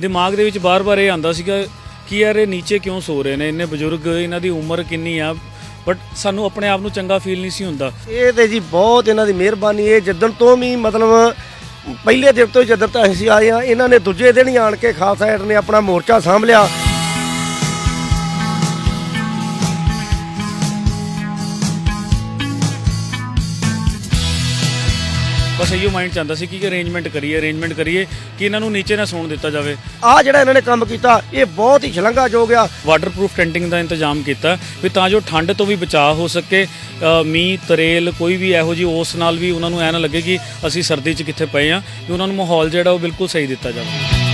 ਦਿਮਾਗ ਦੇ ਵਿੱਚ ਬਾਰ-ਬਾਰ ਇਹ ਆਂਦਾ ਸੀਗਾ ਕਿ ਯਾਰ ਇਹ ਨੀਚੇ ਕਿਉਂ ਸੋ ਰਹੇ ਨੇ? ਇੰਨੇ ਬਜ਼ੁਰਗ, ਇਹਨਾਂ ਦੀ ਉਮਰ ਕਿੰਨੀ ਆ? ਬਟ ਸਾਨੂੰ ਆਪਣੇ ਆਪ ਨੂੰ ਚੰਗਾ ਫੀਲ ਨਹੀਂ ਸੀ ਹੁੰਦਾ। ਇਹ ਤੇ ਜੀ ਬਹੁਤ ਇਹਨਾਂ ਦੀ ਮਿਹਰਬਾਨੀ, ਇਹ ਜਿੱਦਣ ਤੋਂ ਵੀ ਮਤਲਬ ਪਹਿਲੇ ਦਿਨ ਤੋਂ ਹੀ ਜਦੋਂ ਤਾਂ ਅਸੀਂ ਆਏ ਆ ਇਹਨਾਂ ਨੇ ਦੂਜੇ ਦਿਨ ਹੀ ਆਣ ਕੇ ਖਾਲਸਾ ਏਡ ਨੇ ਆਪਣਾ ਮੋਰਚਾ ਸਾਂਭ ਬਸ ਇਹੋ ਮਾਈਂਡ ਚ ਆਂਦਾ ਸੀ ਕਿ ਅਰੇਂਜਮੈਂਟ ਕਰੀਏ ਅਰੇਂਜਮੈਂਟ ਕਰੀਏ ਕਿ ਇਹਨਾਂ ਨੂੰ ਨੀਚੇ ਨਾ ਸੌਣ ਦਿੱਤਾ ਜਾਵੇ। ਆ ਜਿਹੜਾ ਇਹਨਾਂ ਨੇ ਕੰਮ ਕੀਤਾ ਇਹ ਬਹੁਤ ਹੀ ਸ਼ਲਾਘਾਯੋਗ ਆ। ਵਾਟਰਪ੍ਰੂਫ ਟੈਂਟਿੰਗ ਦਾ ਇੰਤਜ਼ਾਮ ਕੀਤਾ ਵੀ ਤਾਂ ਜੋ ਠੰਡ ਤੋਂ ਵੀ ਬਚਾਅ ਹੋ ਸਕੇ ਮੀਂਹ ਤਰੇਲ ਕੋਈ ਵੀ ਇਹੋ ਜੀ ਉਸ ਨਾਲ ਵੀ ਉਹਨਾਂ ਨੂੰ ਐ ਨਾ ਲੱਗੇ ਕਿ ਅਸੀਂ ਸਰਦੀ 'ਚ ਕਿੱਥੇ ਪਏ ਆ ਵੀ ਉਹਨਾਂ ਨੂੰ ਮਾਹੌਲ ਜਿਹੜਾ ਉਹ ਬਿਲਕੁਲ ਸਹੀ ਦਿੱਤਾ ਜਾਵੇ।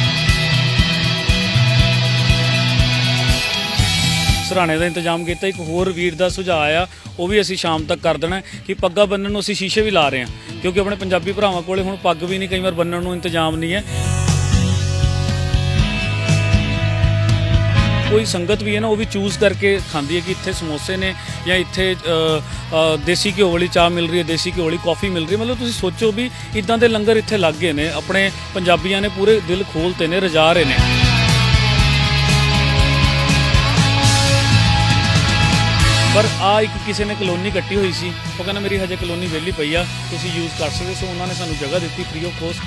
ਸਰਾਣੇ ਦਾ ਇੰਤਜ਼ਾਮ ਕੀਤਾ, ਇੱਕ ਹੋਰ ਵੀਰ ਦਾ ਸੁਝਾਅ ਆ ਉਹ ਵੀ ਅਸੀਂ ਸ਼ਾਮ ਤੱਕ ਕਰ ਦੇਣਾ ਕਿ ਪੱਗਾਂ ਬੰਨਣ ਨੂੰ ਅਸੀਂ ਸ਼ੀਸ਼ੇ ਵੀ ਲਾ ਰਹੇ ਹਾਂ, ਕਿਉਂਕਿ ਆਪਣੇ ਪੰਜਾਬੀ ਭਰਾਵਾਂ ਕੋਲੇ ਹੁਣ ਪੱਗ ਵੀ ਨਹੀਂ, ਕਈ ਵਾਰ ਬੰਨਣ ਨੂੰ ਇੰਤਜ਼ਾਮ ਨਹੀਂ ਹੈ। ਕੋਈ ਸੰਗਤ ਵੀ ਹੈ ਨਾ, ਉਹ ਵੀ ਚੂਜ਼ ਕਰਕੇ ਖਾਂਦੀ ਹੈ ਕਿ ਇੱਥੇ ਸਮੋਸੇ ਨੇ ਜਾਂ ਇੱਥੇ ਦੇਸੀ ਘਿਓ ਵਾਲੀ ਚਾਹ ਮਿਲ ਰਹੀ ਹੈ, ਦੇਸੀ ਘਿਓ ਵਾਲੀ ਕਾਫੀ ਮਿਲ ਰਹੀ ਹੈ। ਮਤਲਬ ਤੁਸੀਂ ਸੋਚੋ ਵੀ ਇਦਾਂ ਦੇ ਲੰਗਰ ਇੱਥੇ ਲੱਗ ਗਏ ਨੇ, ਆਪਣੇ ਪੰਜਾਬੀਆਂ ਨੇ ਪੂਰੇ ਦਿਲ ਖੋਲਤੇ ਨੇ, ਰਜਾ ਰਹੇ ਨੇ। ਪਰ ਆ ਇੱਕ ਕਿਸੇ ਨੇ ਕਲੋਨੀ ਕੱਟੀ ਹੋਈ ਸੀ। ਉਹ ਕਹਿੰਦਾ, ਮੇਰੀ ਹਜੇ ਕਲੋਨੀ ਵਿਹਲੀ ਪਈ ਆ, ਤੁਸੀਂ ਯੂਜ਼ ਕਰ ਸਕਦੇ ਸੋ ਉਹਨਾਂ ਨੇ ਸਾਨੂੰ ਜਗ੍ਹਾ ਦਿੱਤੀ ਫ੍ਰੀ ਆਫ ਕੋਸਟ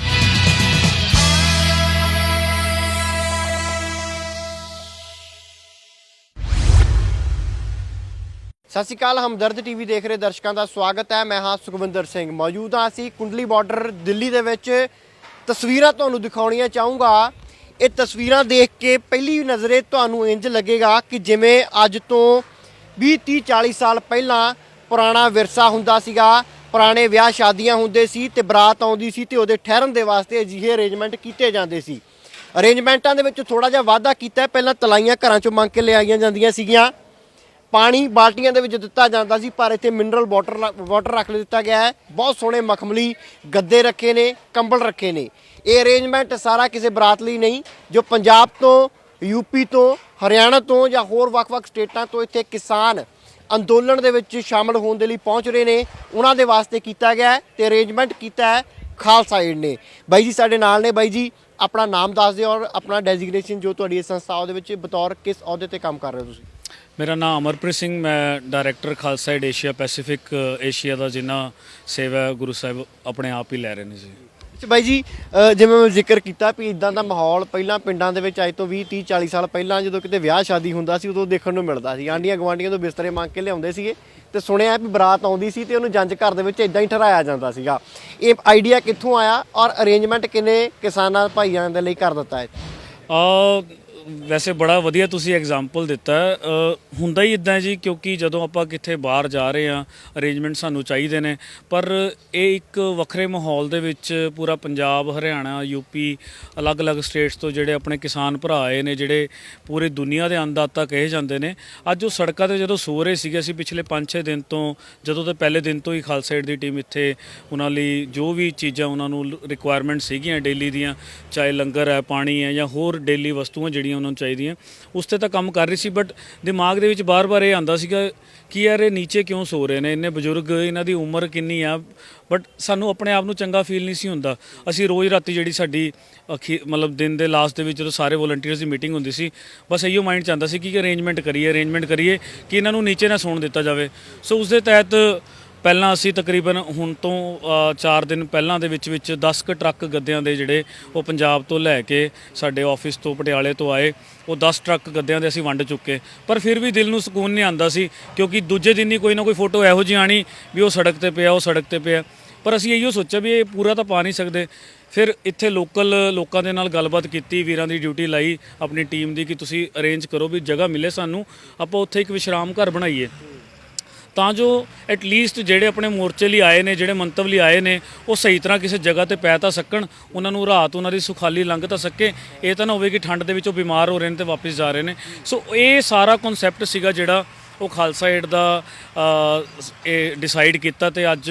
ਸਤਿ ਸ਼੍ਰੀ ਅਕਾਲ, ਹਮਦਰਦ ਟੀਵੀ ਦੇਖ ਰਹੇ ਦਰਸ਼ਕਾਂ ਦਾ ਸਵਾਗਤ ਹੈ। ਮੈਂ ਹਾਂ ਸੁਖਵਿੰਦਰ ਸਿੰਘ। ਮੌਜੂਦ ਹਾਂ ਅਸੀਂ ਕੁੰਡਲੀ ਬਾਰਡਰ ਦਿੱਲੀ ਦੇ ਵਿੱਚ। ਤਸਵੀਰਾਂ ਤੁਹਾਨੂੰ ਦਿਖਾਉਣੀਆਂ ਚਾਹੂੰਗਾ। ਇਹ ਤਸਵੀਰਾਂ ਦੇਖ ਕੇ ਪਹਿਲੀ ਨਜ਼ਰੇ ਤੁਹਾਨੂੰ ਇੰਜ ਲੱਗੇਗਾ ਕਿ ਜਿਵੇਂ ਅੱਜ ਤੋਂ 20 30 40 ਸਾਲ ਪਹਿਲਾਂ ਪੁਰਾਣਾ ਵਿਰਸਾ ਹੁੰਦਾ ਸੀਗਾ। ਪੁਰਾਣੇ ਵਿਆਹ ਸ਼ਾਦੀਆਂ ਹੁੰਦੇ ਸੀ ਤੇ ਬਰਾਤ ਆਉਂਦੀ ਸੀ ਤੇ ਉਹਦੇ ਠਹਿਰਨ ਦੇ ਵਾਸਤੇ ਅਜਿਹੇ ਅਰੇਂਜਮੈਂਟ ਕੀਤੇ ਜਾਂਦੇ ਸੀ। ਅਰੇਂਜਮੈਂਟਾਂ ਦੇ ਵਿੱਚ ਥੋੜਾ ਜਿਹਾ ਵਾਧਾ ਕੀਤਾ ਪਹਿਲਾਂ ਤਲਾਈਆਂ ਘਰਾਂ ਚੋਂ ਮੰਗ ਕੇ ਲਿਆਈਆਂ ਜਾਂਦੀਆਂ ਸੀਗੀਆਂ। ਪਾਣੀ ਬਾਲਟੀਆਂ ਦੇ ਵਿੱਚ ਦਿੱਤਾ ਜਾਂਦਾ ਸੀ, ਪਰ ਇੱਥੇ ਮਿਨਰਲ ਵਾਟਰ ਵਾਟਰ ਰੱਖ ਦਿੱਤਾ ਗਿਆ ਹੈ। ਬਹੁਤ ਸੋਹਣੇ ਮਖਮਲੀ ਗੱਦੇ ਰੱਖੇ ਨੇ, ਕੰਬਲ ਰੱਖੇ ਨੇ। ਇਹ ਅਰੇਂਜਮੈਂਟ ਸਾਰਾ ਕਿਸੇ ਬਰਾਤ ਲਈ ਨਹੀਂ, ਜੋ ਪੰਜਾਬ ਤੋਂ ਯੂਪੀ ਤੋਂ, ਹਰਿਆਣਾ ਤੋਂ ਜਾਂ ਹੋਰ ਵੱਖ-ਵੱਖ ਸਟੇਟਾਂ ਤੋਂ ਇੱਥੇ ਕਿਸਾਨ ਅੰਦੋਲਨ ਦੇ ਵਿੱਚ ਸ਼ਾਮਲ ਹੋਣ ਦੇ ਲਈ ਪਹੁੰਚ ਰਹੇ ਨੇ। ਉਹਨਾਂ ਦੇ ਵਾਸਤੇ ਕੀਤਾ ਗਿਆ ਹੈ ਤੇ ਅਰੇਂਜਮੈਂਟ ਕੀਤਾ ਹੈ ਖਾਲਸਾ ਏਡ ਨੇ। ਬਾਈ ਜੀ ਸਾਡੇ ਨਾਲ ਨੇ। ਬਾਈ ਜੀ, ਆਪਣਾ ਨਾਮ ਦੱਸ ਦਿਓ ਔਰ ਆਪਣਾ ਡੈਜ਼ਿਗਨੇਸ਼ਨ ਜੋ ਤੁਹਾਡੀ ਸੰਸਥਾ ਉਹਦੇ ਵਿੱਚ ਬਤੌਰ ਕਿਸ ਅਹੁਦੇ ਤੇ ਕੰਮ ਕਰ ਰਹੇ ਹੋ ਤੁਸੀਂ? ਮੇਰਾ ਨਾਮ ਅਮਰਪ੍ਰੀਤ ਸਿੰਘ, ਮੈਂ director Khalsa aid Asia Pacific Asia ਦਾ ਜਿੰਨਾ ਸੇਵਾ ਗੁਰੂ ਸਾਹਿਬ ਆਪਣੇ ਆਪ ਹੀ ਲੈ ਰਹੇ ਨੇ ਜੀ। ਅੱਛਾ ਬਾਈ ਜੀ ਅ, ਜਿਵੇਂ ਮੈਂ ਜ਼ਿਕਰ ਕੀਤਾ ਵੀ ਇਦਾਂ ਦਾ ਮਾਹੌਲ ਪਹਿਲਾਂ ਪਿੰਡਾਂ ਦੇ ਵਿੱਚ ਅੱਜ ਤੋਂ 20 30 40 ਸਾਲ ਪਹਿਲਾਂ ਜਦੋਂ ਕਿਤੇ ਵਿਆਹ ਸ਼ਾਦੀ ਹੁੰਦਾ ਸੀ ਉਦੋਂ ਦੇਖਣ ਨੂੰ ਮਿਲਦਾ ਸੀ। ਆਂਡੀਆਂ ਗਵਾਂਡੀਆਂ ਤੋਂ ਬਿਸਤਰੇ ਮੰਗ ਕੇ ਲਿਆਉਂਦੇ ਸੀਗੇ ਤੇ ਸੁਣਿਆ ਵੀ ਬਰਾਤ ਆਉਂਦੀ ਸੀ ਤੇ ਉਹਨੂੰ ਜੰਜ ਘਰ ਦੇ ਵਿੱਚ ਇਦਾਂ ਹੀ ਠਹਿਰਾਇਆ ਜਾਂਦਾ ਸੀਗਾ। ਇਹ ਆਈਡੀਆ ਕਿੱਥੋਂ ਆਇਆ ਔਰ ਅਰੇਂਜਮੈਂਟ ਕਿੰਨੇ ਕਿਸਾਨਾਂ ਭਾਈਆਂ ਦੇ ਲਈ ਕਰ ਦਿੱਤਾ ਹੈ? ਆ ਵੈਸੇ ਬੜਾ ਵਧੀਆ ਤੁਸੀਂ ਐਗਜ਼ਾਮਪਲ ਦਿੱਤਾ। ਹੁੰਦਾ ਹੀ ਇਦਾਂ ਜੀ, ਕਿਉਂਕਿ ਜਦੋਂ ਆਪਾਂ ਕਿੱਥੇ ਬਾਹਰ ਜਾ ਰਹੇ ਆ ਅਰੇਂਜਮੈਂਟ ਸਾਨੂੰ ਚਾਹੀਦੇ ਨੇ। ਪਰ ਇਹ ਇੱਕ ਵੱਖਰੇ ਮਾਹੌਲ ਦੇ ਵਿੱਚ ਪੂਰਾ ਪੰਜਾਬ, ਹਰਿਆਣਾ ਯੂਪੀ ਅਲੱਗ-ਅਲੱਗ ਸਟੇਟਸ ਤੋਂ ਜਿਹੜੇ ਆਪਣੇ ਕਿਸਾਨ ਭਰਾ ਆਏ ਨੇ, ਜਿਹੜੇ ਪੂਰੀ ਦੁਨੀਆ ਦੇ ਅੰਦਾਤਾ ਕਹੇ ਜਾਂਦੇ ਨੇ। ਅੱਜ ਉਹ ਸੜਕਾਂ ਤੇ ਜਦੋਂ ਸੋ ਰਹੇ ਸੀਗੇ, ਅਸੀਂ ਪਿਛਲੇ 5-6 ਦਿਨ ਤੋਂ, ਜਦੋਂ ਦੇ ਪਹਿਲੇ ਦਿਨ ਤੋਂ ਹੀ ਖਾਲਸਾ ਏਡ ਦੀ ਟੀਮ ਇੱਥੇ ਉਹਨਾਂ ਲਈ ਜੋ ਵੀ ਚੀਜ਼ਾਂ ਉਹਨਾਂ ਨੂੰ ਰਿਕੁਆਇਰਮੈਂਟ ਸੀਗੀਆਂ ਡੇਲੀ ਦੀਆਂ, ਚਾਹੇ ਲੰਗਰ ਹੈ, ਪਾਣੀ ਹੈ ਜਾਂ ਹੋਰ ਡੇਲੀ ਵਸਤੂਆਂ ਜਿਹੜੀਆਂ ਉਹਨਾਂ ਨੂੰ ਚਾਹੀਦੀਆਂ। ਉਸ ਤੇ ਤਾਂ ਕੰਮ ਕਰ ਰਹੀ ਸੀ ਬਟ ਦਿਮਾਗ ਦੇ ਵਿੱਚ ਬਾਰ-ਬਾਰ ਇਹ ਆਂਦਾ ਸੀਗਾ ਕਿ ਯਾਰ ਇਹ ਨੀਚੇ ਕਿਉਂ ਸੋ ਰਹੇ ਨੇ? ਇੰਨੇ ਬਜ਼ੁਰਗ, ਇਹਨਾਂ ਦੀ ਉਮਰ ਕਿੰਨੀ ਆ? ਬਟ ਸਾਨੂੰ ਆਪਣੇ ਆਪ ਨੂੰ ਚੰਗਾ ਫੀਲ ਨਹੀਂ ਸੀ ਹੁੰਦਾ। ਅਸੀਂ ਰੋਜ਼ ਰਾਤੀ ਜਿਹੜੀ ਸਾਡੀ ਅਖੀ, ਮਤਲਬ ਦਿਨ ਦੇ ਲਾਸਟ ਦੇ ਵਿੱਚ ਜਦੋਂ ਸਾਰੇ ਵੋਲੰਟੀਅਰਸ ਦੀ ਮੀਟਿੰਗ ਹੁੰਦੀ ਸੀ, ਬਸ ਇਹੀ ਮਾਈਂਡ ਚ ਆਂਦਾ ਸੀ ਕਿ ਅਰੇਂਜਮੈਂਟ ਕਰੀਏ ਅਰੇਂਜਮੈਂਟ ਕਰੀਏ ਕਿ ਇਹਨਾਂ ਨੂੰ ਨੀਚੇ ਨਾ ਸੌਣ ਦਿੱਤਾ ਜਾਵੇ। ਸੋ ਉਸ ਦੇ ਤਹਿਤ ਪਹਿਲਾਂ ਅਸੀਂ ਤਕਰੀਬਨ ਹੁਣ ਤੋਂ 4 ਦਿਨ ਪਹਿਲਾਂ ਦੇ ਵਿੱਚ ਵਿੱਚ 10 ਕ ਟਰੱਕ ਗੱਦਿਆਂ ਦੇ ਜਿਹੜੇ ਉਹ ਪੰਜਾਬ ਤੋਂ ਲੈ ਕੇ ਸਾਡੇ ਆਫਿਸ ਤੋਂ ਪਟਿਆਲੇ ਤੋਂ ਆਏ, ਉਹ 10 ਟਰੱਕ ਗੱਦਿਆਂ ਦੇ ਅਸੀਂ ਵੰਡ ਚੁੱਕੇ। ਪਰ ਫਿਰ ਵੀ ਦਿਲ ਨੂੰ ਸਕੂਨ ਨਹੀਂ ਆਂਦਾ ਸੀ, ਕਿਉਂਕਿ ਦੂਜੇ ਦਿਨ ਹੀ ਕੋਈ ਨਾ ਕੋਈ ਫੋਟੋ ਇਹੋ ਜਿਹੀ ਆਣੀ ਵੀ ਉਹ ਸੜਕ ਤੇ ਪਿਆ, ਉਹ ਸੜਕ ਤੇ ਪਿਆ। ਪਰ ਅਸੀਂ ਇਹੋ ਸੋਚਿਆ ਵੀ ਇਹ ਪੂਰਾ ਤਾਂ ਪਾ ਨਹੀਂ ਸਕਦੇ। ਫਿਰ ਇੱਥੇ ਲੋਕਲ ਲੋਕਾਂ ਦੇ ਨਾਲ ਗੱਲਬਾਤ ਕੀਤੀ, ਵੀਰਾਂ ਦੀ ਡਿਊਟੀ ਲਾਈ, ਆਪਣੀ ਟੀਮ ਦੀ ਕਿ ਤੁਸੀਂ ਅਰੇਂਜ ਕਰੋ ਵੀ ਜਗ੍ਹਾ ਮਿਲੇ ਸਾਨੂੰ, ਆਪਾਂ ਉੱਥੇ ਇੱਕ ਵਿਸ਼ਰਾਮ ਘਰ ਬਣਾਈਏ। ਤਾਂ ਜੋ ਐਟ ਲੀਸਟ ਜਿਹੜੇ ਆਪਣੇ ਮੋਰਚੇ ਲਈ ਆਏ ਨੇ, ਜਿਹੜੇ ਮੰਤਵ ਲਈ ਆਏ ਨੇ, ਉਹ ਸਹੀ ਤਰ੍ਹਾਂ ਕਿਸੇ ਜਗ੍ਹਾ ਤੇ ਪੈ ਤਾਂ ਸਕਣ, ਉਹਨਾਂ ਨੂੰ ਰਾਤ ਉਹਨਾਂ ਦੀ ਸੁਖਾਲੀ ਲੰਘ ਤਾਂ ਸਕੇ। ਇਹ ਤਾਂ ਨਾ ਹੋਵੇ ਕਿ ਠੰਡ ਦੇ ਵਿੱਚ ਉਹ ਬਿਮਾਰ ਹੋ ਰਹੇ ਨੇ ਤੇ ਵਾਪਸ ਜਾ ਰਹੇ ਨੇ। ਸੋ ਇਹ ਸਾਰਾ ਕਨਸੈਪਟ ਸੀਗਾ ਜਿਹੜਾ ਉਹ ਖਾਲਸਾ ਏਡ ਦਾ ਇਹ ਡਿਸਾਈਡ ਕੀਤਾ ਤੇ ਅੱਜ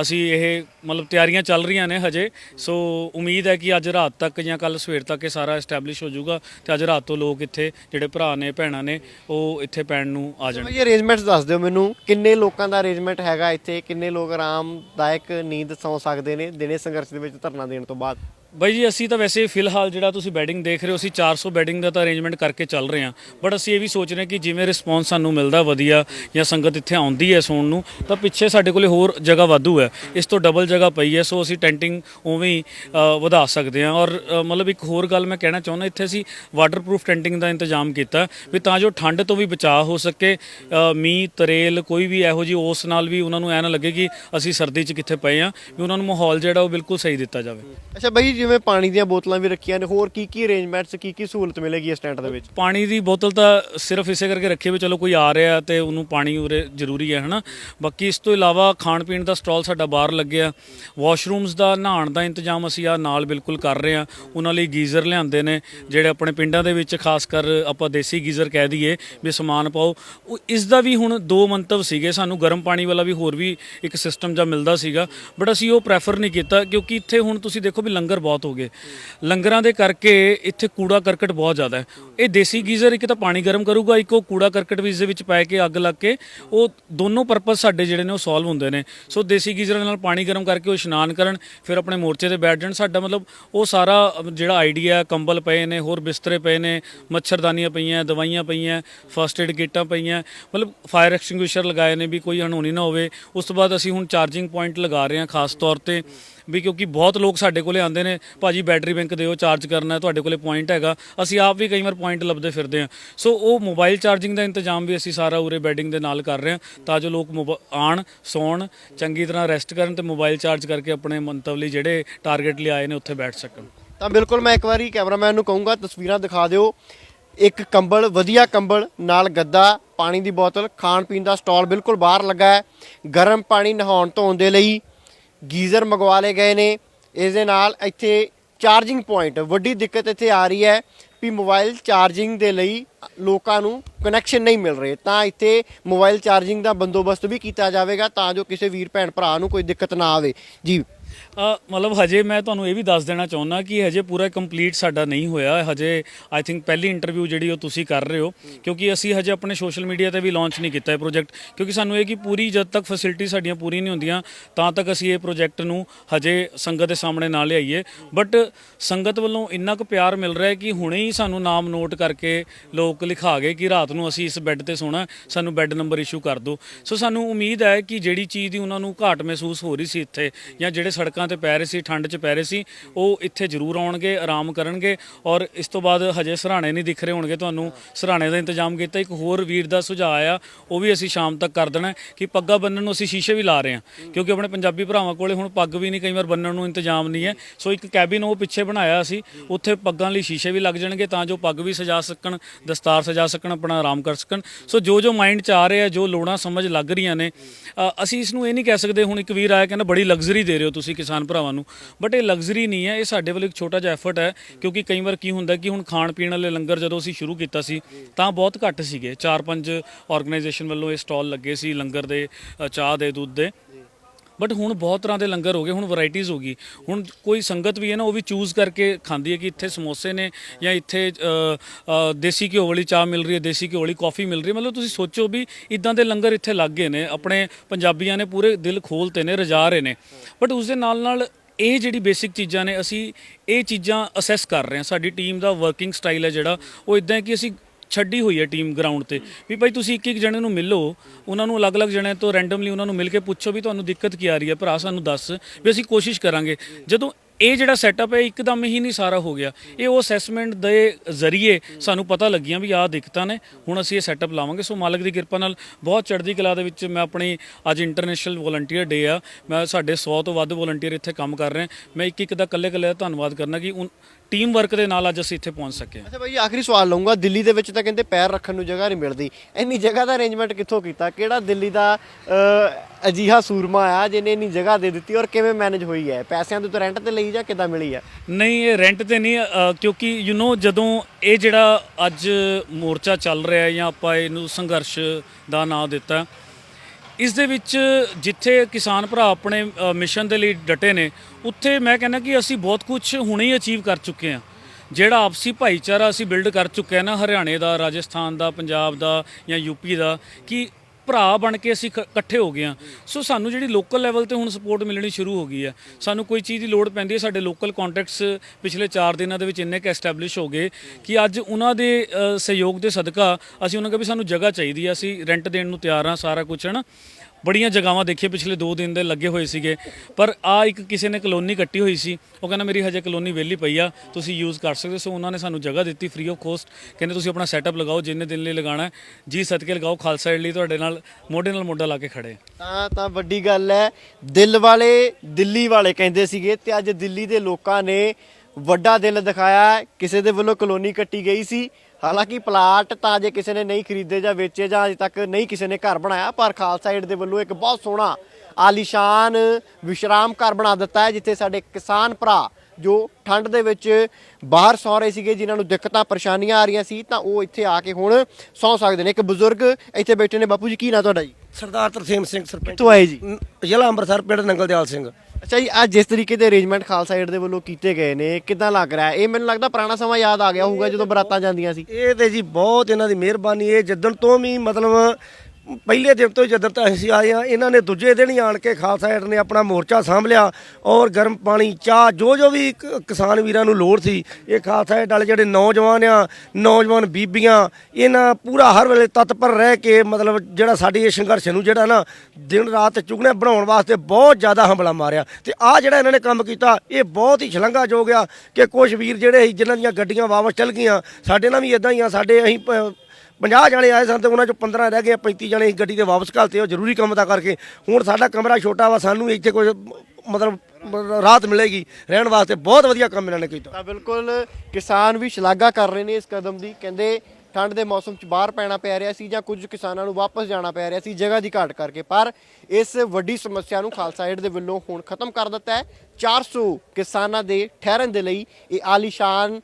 ਅਸੀਂ ਇਹ ਮਤਲਬ ਤਿਆਰੀਆਂ ਚੱਲ ਰਹੀਆਂ ਨੇ ਹਜੇ। ਸੋ ਉਮੀਦ ਹੈ ਕਿ ਅੱਜ ਰਾਤ ਤੱਕ ਜਾਂ ਕੱਲ ਸਵੇਰ ਤੱਕ ਇਹ ਸਾਰਾ ਐਸਟੈਬਲਿਸ਼ ਹੋ ਜਾਊਗਾ ਤੇ ਅੱਜ ਰਾਤ ਤੋਂ ਲੋਕ ਇੱਥੇ ਜਿਹੜੇ ਭਰਾ ਨੇ, ਭੈਣਾਂ ਨੇ, ਉਹ ਇੱਥੇ ਪੈਣ ਨੂੰ ਆ ਜਾਣਗੇ ਇਹ ਅਰੇਂਜਮੈਂਟਸ ਦੱਸ ਦਿਓ ਮੈਨੂੰ, ਕਿੰਨੇ ਲੋਕਾਂ ਦਾ ਅਰੇਂਜਮੈਂਟ ਹੈਗਾ ਇੱਥੇ? ਕਿੰਨੇ ਲੋਕ ਆਰਾਮਦਾਇਕ ਨੀਂਦ ਸੌਂ ਸਕਦੇ ਨੇ, ਦਿਨੇ ਸੰਘਰਸ਼ ਦੇ ਵਿੱਚ ਧਰਨਾ ਦੇਣ ਤੋਂ ਬਾਅਦ? ਬਾਈ ਜੀ ਅਸੀਂ ਤਾਂ ਵੈਸੇ ਫਿਲਹਾਲ ਜਿਹੜਾ ਤੁਸੀਂ ਬੈਡਿੰਗ ਦੇਖ ਰਹੇ ਹੋ ਅਸੀਂ 400 ਬੈਡਿੰਗ ਦਾ ਤਾਂ ਅਰੇਂਜਮੈਂਟ ਕਰਕੇ ਚੱਲ ਰਹੇ ਹਾਂ। ਬਟ ਅਸੀਂ ਇਹ ਵੀ ਸੋਚ ਰਹੇ ਹਾਂ ਕਿ ਜਿਵੇਂ ਰਿਸਪੌਂਸ ਸਾਨੂੰ ਮਿਲਦਾ ਵਧੀਆ ਜਾਂ ਸੰਗਤ ਇੱਥੇ ਆਉਂਦੀ ਹੈ ਸੌਣ ਨੂੰ ਤਾਂ ਪਿੱਛੇ ਸਾਡੇ ਕੋਲੇ ਹੋਰ ਜਗ੍ਹਾ ਵਾਧੂ ਹੈ। ਇਸ ਤੋਂ ਡਬਲ ਜਗ੍ਹਾ ਪਈ ਹੈ ਸੋ ਅਸੀਂ ਟੈਂਟਿੰਗ ਉਵੇਂ ਹੀ ਅ, ਵਧਾ ਸਕਦੇ ਹਾਂ। ਔਰ ਅ, ਮਤਲਬ ਇੱਕ ਹੋਰ ਗੱਲ ਮੈਂ ਕਹਿਣਾ ਚਾਹੁੰਦਾ ਇੱਥੇ ਅਸੀਂ ਵਾਟਰਪ੍ਰੂਫ ਟੈਂਟਿੰਗ ਦਾ ਇੰਤਜ਼ਾਮ ਕੀਤਾ ਵੀ ਤਾਂ ਜੋ ਠੰਡ ਤੋਂ ਵੀ ਬਚਾਅ ਹੋ ਸਕੇ ਅ, ਮੀਂਹ ਤਰੇਲ ਕੋਈ ਵੀ ਇਹੋ ਜਿਹੀ ਉਸ ਨਾਲ ਵੀ ਉਹਨਾਂ ਨੂੰ ਐ ਨਾ ਲੱਗੇ ਕਿ ਅਸੀਂ ਸਰਦੀ 'ਚ ਕਿੱਥੇ ਪਏ ਆ ਵੀ ਉਹਨਾਂ ਨੂੰ ਮਾਹੌਲ ਜਿਹੜਾ ਉਹ ਬਿਲਕੁਲ ਸਹੀ ਦਿੱਤਾ ਜਾਵੇ। ਅੱਛਾ ਬਾਈ ਜਿਵੇਂ ਪਾਣੀ ਦੀਆਂ ਬੋਤਲਾਂ ਵੀ ਰੱਖੀਆਂ ਨੇ, ਹੋਰ ਕੀ ਕੀ ਅਰੇਂਜਮੈਂਟਸ ਕੀ ਕੀ ਸਹੂਲਤ ਮਿਲੇਗੀ ਇਸ ਟੈਂਟ ਦੇ ਵਿੱਚ? ਪਾਣੀ ਦੀ ਬੋਤਲ ਤਾਂ ਸਿਰਫ ਇਸੇ ਕਰਕੇ ਰੱਖੀ ਵੀ ਚਲੋ ਕੋਈ ਆ ਰਿਹਾ ਤੇ ਉਹਨੂੰ ਪਾਣੀ ਉਰੇ ਜ਼ਰੂਰੀ ਹੈ, ਹਨਾ? ਬਾਕੀ ਇਸ ਤੋਂ ਇਲਾਵਾ ਖਾਣ ਪੀਣ ਦਾ ਸਟਾਲ ਸਾਡਾ ਬਾਹਰ ਲੱਗਿਆ। ਵਾਸ਼ਰੂਮਸ ਦਾ ਨਹਾਉਣ ਦਾ ਇੰਤਜ਼ਾਮ ਅਸੀਂ ਆ ਨਾਲ ਬਿਲਕੁਲ ਕਰ ਰਹੇ ਹਾਂ। ਉਹਨਾਂ ਲਈ ਗੀਜ਼ਰ ਲਿਆਂਦੇ ਨੇ, ਜਿਹੜੇ ਆਪਣੇ ਪਿੰਡਾਂ ਦੇ ਵਿੱਚ ਖਾਸ ਕਰ ਆਪਾਂ ਦੇਸੀ ਗੀਜ਼ਰ ਕਹਿ ਦਈਏ ਵੀ ਸਮਾਨ ਪਾਓ। ਇਸ ਦਾ ਵੀ ਹੁਣ ਦੋ ਮੰਤਵ ਸੀਗੇ, ਸਾਨੂੰ ਗਰਮ ਪਾਣੀ ਵਾਲਾ ਵੀ ਹੋਰ ਵੀ ਇੱਕ ਸਿਸਟਮ ਜਾਂ ਮਿਲਦਾ ਸੀਗਾ। ਬਟ ਅਸੀਂ ਉਹ ਪ੍ਰੈਫਰ ਨਹੀਂ ਕੀਤਾ ਕਿਉਂਕਿ ਇੱਥੇ ਹੁਣ ਤੁਸੀਂ ਦੇਖੋ ਵੀ ਲੰਗਰ ਬਹੁਤ ਹੋ ਗਏ। ਲੰਗਰਾਂ ਦੇ ਕਰਕੇ ਇੱਥੇ ਕੂੜਾ ਕਰਕਟ ਬਹੁਤ ਜ਼ਿਆਦਾ ਹੈ। ਇਹ ਦੇਸੀ ਗੀਜ਼ਰ ਇੱਕ ਤਾਂ ਪਾਣੀ ਗਰਮ ਕਰੂਗਾ, ਇੱਕ ਉਹ ਕੂੜਾ ਕਰਕਟ ਵੀ ਇਸ ਦੇ ਵਿੱਚ ਪੈ ਕੇ ਅੱਗ ਲੱਗ ਕੇ ਉਹ ਦੋਨੋਂ ਪਰਪਸ ਸਾਡੇ ਜਿਹੜੇ ਨੇ ਉਹ ਸੋਲਵ ਹੁੰਦੇ ਨੇ। ਸੋ ਦੇਸੀ ਗੀਜ਼ਰ ਨਾਲ ਪਾਣੀ ਗਰਮ ਕਰਕੇ ਉਹ ਇਸ਼ਨਾਨ ਕਰਨ, ਫਿਰ ਆਪਣੇ ਮੋਰਚੇ ਤੇ ਬੈਠ ਜਾਣ। ਸਾਡਾ ਮਤਲਬ ਉਹ ਸਾਰਾ ਜਿਹੜਾ ਆਈਡੀਆ ਕੰਬਲ ਪਏ ਨੇ, ਹੋਰ ਬਿਸਤਰੇ ਪਏ ਨੇ, ਮੱਛਰਦਾਨੀਆਂ ਪਈਆਂ, ਦਵਾਈਆਂ ਪਈਆਂ ਫਸਟ ਏਡ ਕਿੱਟਾਂ ਪਈਆਂ, ਮਤਲਬ ਫਾਇਰ ਐਕਸਟਿੰਗੁਇਸ਼ਰ ਲਗਾਏ ਨੇ ਵੀ ਕੋਈ ਅਣਹੋਣੀ ਨਾ ਹੋਵੇ। ਉਸ ਤੋਂ ਬਾਅਦ ਅਸੀਂ ਹੁਣ ਚਾਰਜਿੰਗ ਪੁਆਇੰਟ ਲਗਾ ਰਹੇ ਹਾਂ ਖਾਸ ਤੌਰ ਤੇ, ਵੀ ਕਿਉਂਕਿ ਬਹੁਤ ਲੋਕ ਸਾਡੇ ਕੋਲੇ ਆਉਂਦੇ ਨੇ ਭਾਜੀ ਬੈਟਰੀ ਬੈਂਕ ਦਿਓ ਚਾਰਜ ਕਰਨਾ ਤੁਹਾਡੇ ਕੋਲੇ ਪੁਆਇੰਟ ਹੈਗਾ। ਅਸੀਂ ਆਪ ਵੀ ਕਈ ਵਾਰ ਪੁਆਇੰਟ ਲੱਭਦੇ ਫਿਰਦੇ ਹਾਂ। ਸੋ ਉਹ ਮੋਬਾਈਲ ਚਾਰਜਿੰਗ ਦਾ ਇੰਤਜ਼ਾਮ ਵੀ ਅਸੀਂ ਸਾਰਾ ਉਰੇ ਬੈਡਿੰਗ ਦੇ ਨਾਲ ਕਰ ਰਹੇ ਹਾਂ, ਤਾਂ ਜੋ ਲੋਕ ਮੋਬਾ- ਆਉਣ, ਸੌਣ, ਚੰਗੀ ਤਰ੍ਹਾਂ ਰੈਸਟ ਕਰਨ ਤੇ ਮੋਬਾਈਲ ਚਾਰਜ ਕਰਕੇ ਆਪਣੇ ਮੰਤਵ ਲਈ ਜਿਹੜੇ ਟਾਰਗੇਟ ਲਈ ਆਏ ਨੇ ਉੱਥੇ ਬੈਠ ਸਕਣ। ਤਾਂ ਬਿਲਕੁਲ ਮੈਂ ਇੱਕ ਵਾਰੀ ਕੈਮਰਾਮੈਨ ਨੂੰ ਕਹੂੰਗਾ, ਤਸਵੀਰਾਂ ਦਿਖਾ ਦਿਓ। ਇੱਕ ਕੰਬਲ, ਵਧੀਆ ਕੰਬਲ, ਨਾਲ ਗੱਦਾ, ਪਾਣੀ ਦੀ ਬੋਤਲ, ਖਾਣ ਪੀਣ ਦਾ ਸਟਾਲ ਬਿਲਕੁਲ ਬਾਹਰ ਲੱਗਾ ਹੈ। ਗਰਮ ਪਾਣੀ ਨਹਾਉਣ ਧੋਣ ਦੇ ਲਈ ਗੀਜ਼ਰ ਮੰਗਵਾ ਲਏ ਗਏ ਨੇ। ਇਸ ਦੇ ਨਾਲ ਇੱਥੇ ਚਾਰਜਿੰਗ ਪੁਆਇੰਟ, ਵੱਡੀ ਦਿੱਕਤ ਇੱਥੇ ਆ ਰਹੀ ਹੈ ਵੀ ਮੋਬਾਈਲ ਚਾਰਜਿੰਗ ਦੇ ਲਈ ਲੋਕਾਂ ਨੂੰ ਕਨੈਕਸ਼ਨ ਨਹੀਂ ਮਿਲ ਰਹੇ। ਤਾਂ ਇੱਥੇ ਮੋਬਾਈਲ ਚਾਰਜਿੰਗ ਦਾ ਬੰਦੋਬਸਤ ਵੀ ਕੀਤਾ ਜਾਵੇਗਾ ਤਾਂ ਜੋ ਕਿਸੇ ਵੀਰ, ਭੈਣ, ਭਰਾ ਨੂੰ ਕੋਈ ਦਿੱਕਤ ਨਾ ਆਵੇ। ਜੀ। ਮਤਲਬ ਹਜੇ ਮੈਂ ਤੁਹਾਨੂੰ ਇਹ ਵੀ ਦੱਸ ਦੇਣਾ ਚਾਹੁੰਦਾ ਕਿ ਹਜੇ ਪੂਰਾ ਕੰਪਲੀਟ ਸਾਡਾ ਨਹੀਂ ਹੋਇਆ। ਹਜੇ ਆਈ ਥਿੰਕ ਪਹਿਲੀ ਇੰਟਰਵਿਊ ਜਿਹੜੀ ਉਹ ਤੁਸੀਂ ਕਰ ਰਹੇ ਹੋ, ਕਿਉਂਕਿ ਅਸੀਂ ਹਜੇ ਆਪਣੇ ਸੋਸ਼ਲ ਮੀਡੀਆ ਤੇ ਵੀ ਲਾਂਚ ਨਹੀਂ ਕੀਤਾ ਇਹ ਪ੍ਰੋਜੈਕਟ ਕਿਉਂਕਿ ਸਾਨੂੰ ਇਹ ਕਿ ਪੂਰੀ ਜਦ ਤੱਕ ਫੈਸਿਲਿਟੀ ਸਾਡੀਆਂ ਪੂਰੀ ਨਹੀਂ ਹੁੰਦੀਆਂ, ਤਾਂ ਤੱਕ ਅਸੀਂ ਇਹ ਪ੍ਰੋਜੈਕਟ ਨੂੰ ਹਜੇ ਸੰਗਤ ਦੇ ਸਾਹਮਣੇ ਨਾ ਲਿਆਈਏ। ਬਟ ਸੰਗਤ ਵੱਲੋਂ ਇੰਨਾ ਕੁ ਪਿਆਰ ਮਿਲ ਰਿਹਾ ਹੈ ਕਿ ਹੁਣੇ ਹੀ ਸਾਨੂੰ ਨਾਮ ਨੋਟ ਕਰਕੇ ਲੋਕ ਲਿਖਾ ਗਏ ਕਿ ਰਾਤ ਨੂੰ ਅਸੀਂ ਇਸ ਬੈੱਡ ਤੇ ਸੋਣਾ, ਸਾਨੂੰ ਬੈੱਡ ਨੰਬਰ ਇਸ਼ੂ ਕਰ ਦਿਓ। ਸੋ ਸਾਨੂੰ ਉਮੀਦ ਹੈ ਕਿ ਜਿਹੜੀ ਚੀਜ਼ ਦੀ ਉਹਨਾਂ ਨੂੰ ਘਾਟ ਮਹਿਸੂਸ ਹੋ ਰਹੀ ਸੀ ਇੱਥੇ ਜਾਂ ਜਿਹੜੇ ਸੜਕਾਂ ਤੇ ਪੈ ਰਹੇ ਸੀ, ਠੰਡ 'ਚ ਪੈ ਰਹੇ ਸੀ, ਉਹ ਇੱਥੇ ਜ਼ਰੂਰ ਆਉਣਗੇ, ਆਰਾਮ ਕਰਨਗੇ ਔਰ ਇਸ ਤੋਂ ਬਾਅਦ ਹਜੇ ਸਰਾਣੇ ਨਹੀਂ ਦਿਖ ਰਹੇ ਹੋਣਗੇ ਤੁਹਾਨੂੰ। ਸਰਾਣੇ ਦਾ ਇੰਤਜ਼ਾਮ ਕੀਤਾ, ਇੱਕ ਹੋਰ ਵੀਰ ਦਾ ਸੁਝਾਅ ਆ ਉਹ ਵੀ ਅਸੀਂ ਸ਼ਾਮ ਤੱਕ ਕਰ ਦੇਣਾ ਕਿ ਪੱਗਾਂ ਬੰਨਣ ਨੂੰ ਅਸੀਂ ਸ਼ੀਸ਼ੇ ਵੀ ਲਾ ਰਹੇ ਹਾਂ, ਕਿਉਂਕਿ ਆਪਣੇ ਪੰਜਾਬੀ ਭਰਾਵਾਂ ਕੋਲੇ ਹੁਣ ਪੱਗ ਵੀ ਨਹੀਂ, ਕਈ ਵਾਰ ਬੰਨਣ ਨੂੰ ਇੰਤਜ਼ਾਮ ਨਹੀਂ ਹੈ। ਸੋ ਇੱਕ ਕੈਬਿਨ ਉਹ ਪਿੱਛੇ ਬਣਾਇਆ ਸੀ, ਉੱਥੇ ਪੱਗਾਂ ਲਈ ਸ਼ੀਸ਼ੇ ਵੀ ਲੱਗ ਜਾਣਗੇ ਤਾਂ ਜੋ ਪੱਗ ਵੀ ਸਜਾ ਸਕਣ, ਦਸਤਾਰ ਸਜਾ ਸਕਣ, ਆਪਣਾ ਆਰਾਮ ਕਰ ਸਕਣ। ਸੋ ਜੋ ਜੋ ਮਾਈਂਡ 'ਚ ਆ ਰਿਹਾ ਜੋ ਲੋੜਾਂ ਸਮਝ ਲੱਗ ਰਹੀਆਂ ਨੇ ਅਸੀਂ ਇਸ ਨੂੰ ਇਹ ਨਹੀਂ ਕਹਿ ਸਕਦੇ, ਹੁਣ ਇੱਕ ਵੀਰ ਆਇਆ, ਕਹਿੰਦਾ ਬੜੀ ਲਗਜ਼ਰੀ ਦੇ ਰਹੇ ਹੋ ਤੁਸੀਂ ਕਿਸਾਨ ਭਰਾਵਾਂ ਨੂੰ। ਬਟ ਇਹ ਲਗਜ਼ਰੀ ਨਹੀਂ ਹੈ, ਇਹ ਸਾਡੇ ਵੱਲੋਂ ਇੱਕ ਛੋਟਾ ਜਿਹਾ ਐਫਰਟ ਹੈ, ਕਿਉਂਕਿ ਕਈ ਵਾਰ ਕੀ ਹੁੰਦਾ ਕਿ ਹੁਣ ਖਾਣ ਪੀਣ ਵਾਲੇ ਲੰਗਰ ਜਦੋਂ ਅਸੀਂ ਸ਼ੁਰੂ ਕੀਤਾ ਸੀ, ਤਾਂ ਬਹੁਤ ਘੱਟ ਸੀਗੇ। ਚਾਰ ਪੰਜ ਆਰਗੇਨਾਈਜੇਸ਼ਨ ਵੱਲੋਂ ਇਹ ਸਟਾਲ ਲੱਗੇ ਸੀ, ਲੰਗਰ ਦੇ ਚਾਹ ਦੇ, ਦੁੱਧ ਦੇ। ਬਟ ਹੁਣ ਬਹੁਤ ਤਰ੍ਹਾਂ ਦੇ ਲੰਗਰ ਹੋ ਗਏ ਹੁਣ ਵੈਰਾਈਟੀਆਂ ਹੋ ਗਈ। ਹੁਣ ਕੋਈ ਸੰਗਤ ਵੀ ਹੈ ਨਾ ਉਹ ਵੀ ਚੂਜ਼ ਕਰਕੇ ਖਾਂਦੀ ਹੈ ਕਿ ਇੱਥੇ ਸਮੋਸੇ ਨੇ ਜਾਂ ਇੱਥੇ ਅ, ਅ, ਦੇਸੀ ਘਿਓ ਵਾਲੀ ਚਾਹ ਮਿਲ ਰਹੀ ਹੈ ਦੇਸੀ ਘਿਓ ਵਾਲੀ ਕਾਫੀ ਮਿਲ ਰਹੀ ਹੈ। ਮਤਲਬ ਤੁਸੀਂ ਸੋਚੋ ਵੀ ਇਦਾਂ ਦੇ ਲੰਗਰ ਇੱਥੇ ਲੱਗ ਗਏ ਨੇ ਆਪਣੇ ਪੰਜਾਬੀਆਂ ਨੇ ਪੂਰੇ ਦਿਲ ਖੋਲਤੇ ਨੇ ਰਜਾ ਰਹੇ ਨੇ। ਬਟ ਉਸ ਦੇ ਨਾਲ ਨਾਲ ਇਹ ਜਿਹੜੀ ਬੇਸਿਕ ਚੀਜ਼ਾਂ ਨੇ ਅਸੀਂ ਇਹ ਚੀਜ਼ਾਂ ਅਸੈਸ ਕਰ ਰਹੇ ਹਾਂ। ਸਾਡੀ ਟੀਮ ਦਾ ਵਰਕਿੰਗ ਸਟਾਈਲ ਹੈ ਜਿਹੜਾ ਉਹ ਇਦਾਂ ਹੈ ਕਿ ਅਸੀਂ ਛੱਡੀ ਹੋਈ ਹੈ ਟੀਮ ਗਰਾਊਂਡ ਤੇ। ਵੀ ਭਾਈ ਤੁਸੀਂ ਇੱਕ ਇੱਕ ਜਣੇ ਨੂੰ ਮਿਲੋ, ਉਹਨਾਂ ਨੂੰ ਅਲੱਗ-ਅਲੱਗ ਜਣੇ ਤੋਂ ਰੈਂਡਮਲੀ ਉਹਨਾਂ ਨੂੰ ਮਿਲ ਕੇ ਪੁੱਛੋ ਵੀ ਤੁਹਾਨੂੰ ਦਿੱਕਤ ਕੀ ਆ ਰਹੀ ਹੈ, ਭਰਾ ਸਾਨੂੰ ਦੱਸ ਵੀ ਅਸੀਂ ਕੋਸ਼ਿਸ਼ ਕਰਾਂਗੇ। ਜਦੋਂ ਇਹ ਜਿਹੜਾ ਸੈਟਅਪ ਹੈ, ਇੱਕਦਮ ਹੀ ਨਹੀਂ ਸਾਰਾ ਹੋ ਗਿਆ। ਇਹ ਉਹ ਅਸੈਸਮੈਂਟ ਦੇ ਜ਼ਰੀਏ ਸਾਨੂੰ ਪਤਾ ਲੱਗੀਆਂ ਵੀ ਆਹ ਦਿੱਕਤਾਂ ਨੇ, ਹੁਣ ਅਸੀਂ ਇਹ ਸੈਟਅਪ ਲਾਵਾਂਗੇ। ਸੋ ਮਾਲਕ ਦੀ ਕਿਰਪਾ ਨਾਲ ਬਹੁਤ ਚੜ੍ਹਦੀ ਕਲਾ ਦੇ ਵਿੱਚ ਮੈਂ ਆਪਣੀ ਅੱਜ ਇੰਟਰਨੈਸ਼ਨਲ ਵੋਲੰਟੀਅਰ ਡੇ ਆ। ਮੈਂ ਸਾਡੇ 100 ਤੋਂ ਵੱਧ ਵੋਲੰਟੀਅਰ ਇੱਥੇ ਕੰਮ ਕਰ ਰਹੇ ਮੈਂ ਇੱਕ ਇੱਕ ਦਾ ਇਕੱਲੇ ਇਕੱਲੇ ਦਾ ਧੰਨਵਾਦ ਕਰਨਾ ਕਿ ਟੀਮ ਵਰਕ ਦੇ ਨਾਲ ਅੱਜ ਅਸੀਂ ਇੱਥੇ ਪਹੁੰਚ ਸਕੇ ਹਾਂ। ਅੱਛਾ ਭਾਈ ਆਖਰੀ ਸਵਾਲ ਲਵਾਂਗਾ ਦਿੱਲੀ ਦੇ ਵਿੱਚ ਤਾਂ ਕਹਿੰਦੇ ਪੈਰ ਰੱਖਣ ਨੂੰ ਜਗ੍ਹਾ ਨਹੀਂ ਮਿਲਦੀ। ਇੰਨੀ ਜਗ੍ਹਾ ਦਾ ਅਰੇਂਜਮੈਂਟ ਕਿੱਥੋਂ ਕੀਤਾ? ਕਿਹੜਾ ਦਿੱਲੀ ਦਾ ਅਹ, ਅਜੀਹਾ ਸੂਰਮਾ ਆ ਜਿਹਨੇ ਇੰਨੀ ਜਗ੍ਹਾ ਦੇ ਦਿੱਤੀ ਔਰ ਕਿਵੇਂ ਮੈਨੇਜ ਹੋਈ ਹੈ? ਪੈਸਿਆਂ ਦੇ ਤੋਂ ਰੈਂਟ ਤੇ ਲਈ ਜਾਂ ਕਿੱਦਾਂ ਮਿਲੀ ਹੈ? ਨਹੀਂ ਇਹ ਰੈਂਟ ਤੇ ਨਹੀਂ ਅ, ਕਿਉਂਕਿ ਯੂ نو ਜਦੋਂ ਇਹ ਜਿਹੜਾ ਅੱਜ ਮੋਰਚਾ ਚੱਲ ਰਿਹਾ ਹੈ ਜਾਂ ਆਪਾਂ ਇਹਨੂੰ ਸੰਘਰਸ਼ ਦਾ ਨਾਮ ਦਿੱਤਾ ਇਸ ਦੇ ਵਿੱਚ ਜਿੱਥੇ ਕਿਸਾਨ ਭਰਾ ਆਪਣੇ ਮਿਸ਼ਨ ਦੇ ਲਈ ਡਟੇ ਨੇ, ਉੱਥੇ ਮੈਂ ਕਹਿੰਦਾ ਕਿ ਅਸੀਂ ਬਹੁਤ ਕੁਝ ਹੁਣੇ ਹੀ ਅਚੀਵ ਕਰ ਚੁੱਕੇ ਹਾਂ। ਜਿਹੜਾ ਆਪਸੀ ਭਾਈਚਾਰਾ ਅਸੀਂ ਬਿਲਡ ਕਰ ਚੁੱਕੇ ਹਾਂ ਨਾ, ਹਰਿਆਣੇ ਦਾ, ਰਾਜਸਥਾਨ ਦਾ, ਪੰਜਾਬ ਦਾ ਜਾਂ ਯੂਪੀ ਦਾ, ਕਿ ਭਰਾ ਬਣ ਕੇ ਅਸੀਂ ਕ- ਇਕੱਠੇ ਹੋ ਗਏ ਆ ਸੋ ਸਾਨੂੰ ਜਿਹੜੀ ਲੋਕਲ ਲੈਵਲ ਤੇ ਹੁਣ ਸਪੋਰਟ ਮਿਲਣੀ ਸ਼ੁਰੂ ਹੋ ਗਈ ਹੈ। ਸਾਨੂੰ ਕੋਈ ਚੀਜ਼ ਦੀ ਲੋੜ ਪੈਂਦੀ ਹੈ। ਸਾਡੇ ਲੋਕਲ ਕੰਟੈਕਟਸ ਪਿਛਲੇ 4 ਦਿਨਾਂ ਦੇ ਵਿੱਚ ਇੰਨੇ ਕੁ ਐਸਟੈਬਲਿਸ਼ ਹੋ ਗਏ ਕਿ ਅੱਜ ਉਹਨਾਂ ਦੇ ਅ, ਸਹਿਯੋਗ ਦੇ ਸਦਕਾ ਅਸੀਂ ਉਹਨਾਂ ਕਿਹਾ ਵੀ ਸਾਨੂੰ ਜਗ੍ਹਾ ਚਾਹੀਦੀ ਹੈ। ਅਸੀਂ ਰੈਂਟ ਦੇਣ ਨੂੰ ਤਿਆਰ ਹਾਂ ਸਾਰਾ ਕੁਝ ਹੈ ਨਾ? ਬੜੀਆਂ ਜਗ੍ਹਾਵਾਂ ਦੇਖੀਆਂ ਪਿਛਲੇ 2 ਦਿਨ ਦੇ ਲੱਗੇ ਹੋਏ ਸੀਗੇ। ਪਰ ਆ ਇੱਕ ਕਿਸੇ ਨੇ ਕਲੋਨੀ ਕੱਟੀ ਹੋਈ ਸੀ। ਉਹ ਕਹਿੰਦਾ ਮੇਰੀ ਹਜੇ ਕਲੋਨੀ ਵਿਹਲੀ ਪਈ ਆ, ਤੁਸੀਂ ਯੂਜ਼ ਕਰ ਸਕਦੇ ਹੋ। ਸੋ ਉਹਨਾਂ ਨੇ ਸਾਨੂੰ ਜਗ੍ਹਾ ਦਿੱਤੀ ਫ੍ਰੀ ਆਫ ਕੋਸਟ ਕਹਿੰਦੇ ਤੁਸੀਂ ਆਪਣਾ ਸੈਟਅਪ ਲਗਾਓ, ਜਿੰਨੇ ਦਿਨ ਲਈ ਲਗਾਉਣਾ ਜੀ ਸਦਕੇ ਲਗਾਓ, ਖਾਲਸਾ ਏਡ ਲਈ ਤੁਹਾਡੇ ਨਾਲ ਮੋਢੇ ਨਾਲ ਮੋਢਾ ਲਾ ਕੇ ਖੜੇ ਤਾਂ ਤਾਂ ਵੱਡੀ ਗੱਲ ਹੈ, ਦਿਲ ਵਾਲੇ ਦਿੱਲੀ ਵਾਲੇ ਕਹਿੰਦੇ ਸੀਗੇ ਤੇ ਅੱਜ ਦਿੱਲੀ ਦੇ ਲੋਕਾਂ ਨੇ ਵੱਡਾ ਦਿਲ ਦਿਖਾਇਆ। ਕਿਸੇ ਦੇ ਵੱਲੋਂ ਕਲੋਨੀ ਕੱਟੀ ਗਈ ਸੀ। ਹਾਲਾਂਕਿ ਪਲਾਟ ਤਾਂ ਜੇ ਕਿਸੇ ਨੇ ਨਹੀਂ ਖਰੀਦੇ ਜਾਂ ਵੇਚੇ ਜਾਂ ਅਜੇ ਤੱਕ ਨਹੀਂ ਕਿਸੇ ਨੇ ਘਰ ਬਣਾਇਆ ਪਰ ਖਾਲਸਾ ਏਡ ਦੇ ਵੱਲੋਂ ਇੱਕ ਬਹੁਤ ਸੋਹਣਾ ਆਲੀਸ਼ਾਨ ਵਿਸ਼ਰਾਮ ਘਰ ਬਣਾ ਦਿੱਤਾ ਹੈ ਜਿੱਥੇ ਸਾਡੇ ਕਿਸਾਨ ਭਰਾ ਜੋ ਠੰਡ ਦੇ ਵਿੱਚ ਬਾਹਰ ਸੌ ਰਹੇ ਸੀਗੇ ਜਿਨ੍ਹਾਂ ਨੂੰ ਦਿੱਕਤਾਂ ਪਰੇਸ਼ਾਨੀਆਂ ਆ ਰਹੀਆਂ ਸੀ ਤਾਂ ਉਹ ਇੱਥੇ ਆ ਕੇ ਹੁਣ ਸੌ ਸਕਦੇ ਨੇ। ਇੱਕ ਬਜ਼ੁਰਗ ਇੱਥੇ ਬੈਠੇ ਨੇ। ਬਾਪੂ ਜੀ ਕੀ ਨਾਂ ਤੁਹਾਡਾ ਜੀ? ਸਰਦਾਰ ਤਰਸੇਮ ਸਿੰਘ ਸਰਪੰਚ। ਕਿੱਥੋਂ ਆਏ ਜੀ? ਜ਼ਿਲ੍ਹਾ ਅੰਮ੍ਰਿਤਸਰ ਪਿੰਡ ਨੰਗਲਦਿਆਲ ਸਿੰਘ। ਅੱਛਾ ਜੀ ਅੱਜ ਜਿਸ ਤਰੀਕੇ ਦੇ ਅਰੇਂਜਮੈਂਟ ਖਾਲਸਾ ਏਡ ਦੇ ਵੱਲੋਂ ਕੀਤੇ ਗਏ ਨੇ ਕਿਦਾਂ ਲੱਗ ਰਿਹਾ? ਹੈ ਇਹ ਮੈਨੂੰ ਲੱਗਦਾ ਪੁਰਾਣਾ ਸਮਾਂ ਯਾਦ ਆ ਗਿਆ ਹੋਊਗਾ ਜਦੋਂ ਬਰਾਤਾਂ ਜਾਂਦੀਆਂ ਸੀ। ਇਹ ਤੇ ਜੀ ਬਹੁਤ ਇਹਨਾਂ ਦੀ ਮਿਹਰਬਾਨੀ ਇਹ ਜਿੱਦਣ ਤੋਂ ਵੀ ਮਤਲਬ ਪਹਿਲੇ ਦਿਨ ਤੋਂ ਹੀ ਜਦੋਂ ਤੋਂ ਅਸੀਂ ਆਏ ਆ ਇਹਨਾਂ ਨੇ ਦੂਜੇ ਦਿਨ ਹੀ ਆਣ ਕੇ ਖਾਲਸਾ ਐਡ ਨੇ ਆਪਣਾ ਮੋਰਚਾ ਸਾਂਭ ਲਿਆ ਔਰ ਗਰਮ ਪਾਣੀ, ਚਾਹ, ਜੋ ਜੋ ਵੀ ਕ- ਕਿਸਾਨ ਵੀਰਾਂ ਨੂੰ ਲੋੜ ਸੀ, ਇਹ ਖਾਲਸਾ ਐਡ ਵਾਲੇ ਜਿਹੜੇ ਨੌਜਵਾਨ ਆ, ਨੌਜਵਾਨ ਬੀਬੀਆਂ, ਇਹਨਾਂ ਪੂਰਾ ਹਰ ਵੇਲੇ ਤਤਪਰ ਰਹਿ ਕੇ ਮਤਲਬ ਜਿਹੜਾ ਸਾਡੀ ਇਹ ਸੰਘਰਸ਼ ਨੂੰ ਜਿਹੜਾ ਨਾ ਦਿਨ ਰਾਤ ਚੁਗਣੇ ਬਣਾਉਣ ਵਾਸਤੇ ਬਹੁਤ ਜ਼ਿਆਦਾ ਹਮਲਾ ਮਾਰਿਆ। ਤੇ ਆ ਜਿਹੜਾ ਇਹਨਾਂ ਨੇ ਕੰਮ ਕੀਤਾ, ਇਹ ਬਹੁਤ ਹੀ ਸ਼ਲਾਘਾਯੋਗ ਆ ਕਿ ਕੁਝ ਵੀਰ ਜਿਹੜੇ ਸੀ, ਜਿਨ੍ਹਾਂ ਦੀਆਂ ਗੱਡੀਆਂ ਵਾਪਸ ਚੱਲ ਗਈਆਂ, ਸਾਡੇ ਨਾਲ ਵੀ ਇਦਾਂ ਹੀ ਆ, ਸਾਡੇ ਅਸੀਂ ਪ- 50 ਜਾਣੇ ਆਏ ਸਨ ਤੇ ਉਹਨਾਂ ਚੋਂ 15 ਰਹਿ ਗਏ 35 ਜਾਣੇ ਅਸੀਂ ਗੱਡੀ ਤੇ ਵਾਪਸ ਘਲਤੇ, ਉਹ ਜ਼ਰੂਰੀ ਕੰਮ ਦਾ ਕਰਕੇ। ਹੁਣ ਸਾਡਾ ਕਮਰਾ ਛੋਟਾ ਵਾ, ਸਾਨੂੰ ਇੱਥੇ ਕੋਈ ਮਤਲਬ ਰਾਹਤ ਮਿਲੇਗੀ, ਰਹਿਣ ਵਾਸਤੇ ਬਹੁਤ ਵਧੀਆ ਕੰਮ ਇਹਨਾਂ ਨੇ ਕੀਤਾ। ਤਾਂ ਬਿਲਕੁਲ ਕਿਸਾਨ ਵੀ ਸ਼ਲਾਘਾ ਕਰ ਰਹੇ ਨੇ ਇਸ ਕਦਮ ਦੀ, ਕਹਿੰਦੇ ਠੰਡ ਦੇ ਮੌਸਮ 'ਚ ਬਾਹਰ ਪੈਣਾ ਪੈ ਰਿਹਾ ਸੀ ਜਾਂ ਕੁਝ ਕਿਸਾਨਾਂ ਨੂੰ ਵਾਪਸ ਜਾਣਾ ਪੈ ਰਿਹਾ ਸੀ, ਜਗ੍ਹਾ ਦੀ ਘਾਟ ਕਰਕੇ। ਪਰ ਇਸ ਵੱਡੀ ਸਮੱਸਿਆ ਨੂੰ ਖਾਲਸਾ ਏਡ ਦੇ ਵੱਲੋਂ ਹੁਣ ਖਤਮ ਕਰ ਦਿੱਤਾ ਹੈ। 400 ਕਿਸਾਨਾਂ ਦੇ ਠਹਿਰਨ ਦੇ ਲਈ ਇਹ ਆਲੀਸ਼ਾਨ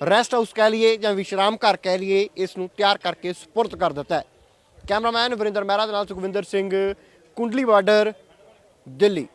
ਰੈਸਟ ਹਾਊਸ ਕਹਿ ਲਈਏ ਜਾਂ ਵਿਸ਼ਰਾਮ ਘਰ ਕਹਿ ਲਈਏ ਇਸ ਨੂੰ ਤਿਆਰ ਕਰਕੇ ਸਪੁਰਦ ਕਰ ਦਿੱਤਾ ਹੈ। ਕੈਮਰਾਮੈਨ ਵਰਿੰਦਰ ਮਹਿਰਾ ਦੇ ਨਾਲ ਸੁਖਵਿੰਦਰ ਸਿੰਘ, ਕੁੰਡਲੀ ਬਾਰਡਰ, ਦਿੱਲੀ।